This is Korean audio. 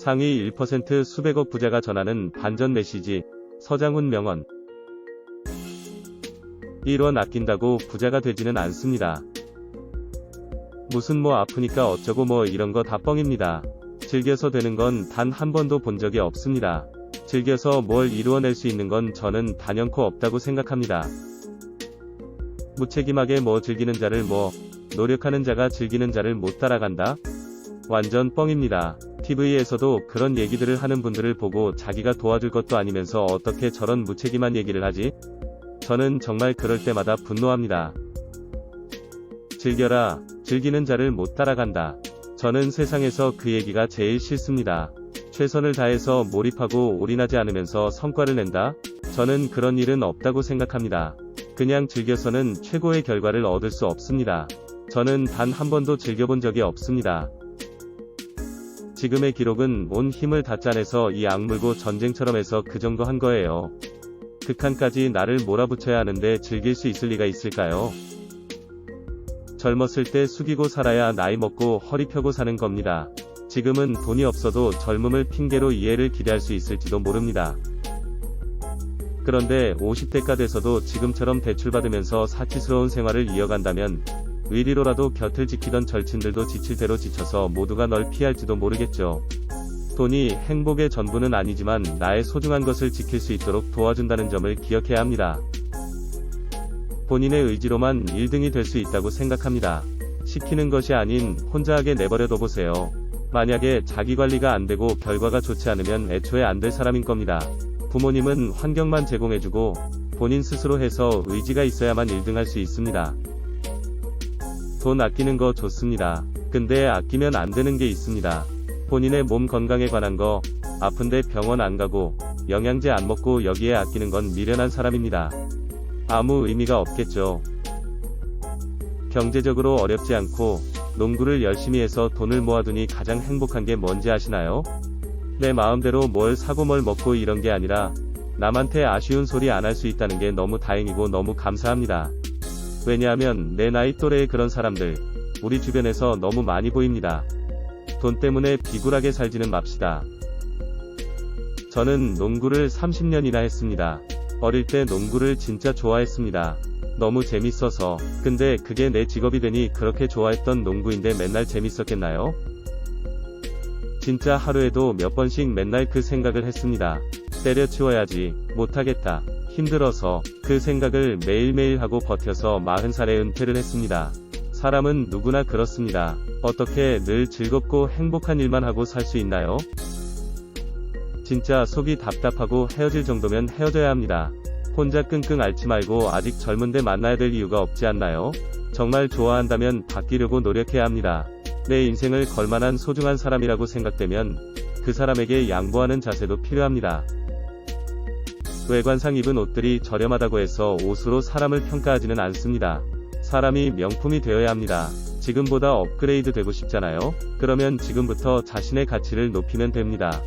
상위 1% 수백억 부자가 전하는 반전 메시지. 서장훈 명언. 1원 아낀다고 부자가 되지는 않습니다. 무슨 뭐 아프니까 어쩌고 뭐 이런 거 다 뻥입니다. 즐겨서 되는 건 단 한 번도 본 적이 없습니다. 즐겨서 뭘 이루어낼 수 있는 건 저는 단연코 없다고 생각합니다. 무책임하게 뭐 즐기는 자를 뭐, 노력하는 자가 즐기는 자를 못 따라간다? 완전 뻥입니다. TV에서도 그런 얘기들을 하는 분들을 보고 자기가 도와줄 것도 아니면서 어떻게 저런 무책임한 얘기를 하지? 저는 정말 그럴 때마다 분노합니다. 즐겨라, 즐기는 자를 못 따라간다. 저는 세상에서 그 얘기가 제일 싫습니다. 최선을 다해서 몰입하고 올인하지 않으면서 성과를 낸다? 저는 그런 일은 없다고 생각합니다. 그냥 즐겨서는 최고의 결과를 얻을 수 없습니다. 저는 단 한 번도 즐겨본 적이 없습니다. 지금의 기록은 온 힘을 다 짜내서 이 악물고 전쟁처럼 해서 그 정도 한 거예요. 극한까지 나를 몰아붙여야 하는데 즐길 수 있을 리가 있을까요? 젊었을 때 숙이고 살아야 나이 먹고 허리 펴고 사는 겁니다. 지금은 돈이 없어도 젊음을 핑계로 이해를 기대할 수 있을지도 모릅니다. 그런데 50대가 돼서도 지금처럼 대출받으면서 사치스러운 생활을 이어간다면 의리로라도 곁을 지키던 절친들도 지칠 대로 지쳐서 모두가 널 피할지도 모르겠죠. 돈이 행복의 전부는 아니지만 나의 소중한 것을 지킬 수 있도록 도와준다는 점을 기억해야 합니다. 본인의 의지로만 1등이 될 수 있다고 생각합니다. 시키는 것이 아닌 혼자 하게 내버려둬 보세요. 만약에 자기 관리가 안 되고 결과가 좋지 않으면 애초에 안 될 사람인 겁니다. 부모님은 환경만 제공해주고 본인 스스로 해서 의지가 있어야만 1등 할 수 있습니다. 돈 아끼는 거 좋습니다. 근데 아끼면 안 되는 게 있습니다. 본인의 몸 건강에 관한 거, 아픈데 병원 안 가고, 영양제 안 먹고 여기에 아끼는 건 미련한 사람입니다. 아무 의미가 없겠죠. 경제적으로 어렵지 않고, 농구를 열심히 해서 돈을 모아두니 가장 행복한 게 뭔지 아시나요? 내 마음대로 뭘 사고 뭘 먹고 이런 게 아니라, 남한테 아쉬운 소리 안 할 수 있다는 게 너무 다행이고 너무 감사합니다. 왜냐하면 내 나이 또래의 그런 사람들, 우리 주변에서 너무 많이 보입니다. 돈 때문에 비굴하게 살지는 맙시다. 저는 농구를 30년이나 했습니다. 어릴 때 농구를 진짜 좋아했습니다. 너무 재밌어서. 근데 그게 내 직업이 되니 그렇게 좋아했던 농구인데 맨날 재밌었겠나요? 진짜 하루에도 몇 번씩 맨날 그 생각을 했습니다. 때려치워야지. 못하겠다. 힘들어서 그 생각을 매일매일 하고 버텨서 40살에 은퇴를 했습니다. 사람은 누구나 그렇습니다. 어떻게 늘 즐겁고 행복한 일만 하고 살 수 있나요? 진짜 속이 답답하고 헤어질 정도면 헤어져야 합니다. 혼자 끙끙 앓지 말고 아직 젊은데 만나야 될 이유가 없지 않나요? 정말 좋아한다면 바뀌려고 노력해야 합니다. 내 인생을 걸만한 소중한 사람이라고 생각되면 그 사람에게 양보하는 자세도 필요합니다. 외관상 입은 옷들이 저렴하다고 해서 옷으로 사람을 평가하지는 않습니다. 사람이 명품이 되어야 합니다. 지금보다 업그레이드 되고 싶잖아요? 그러면 지금부터 자신의 가치를 높이면 됩니다.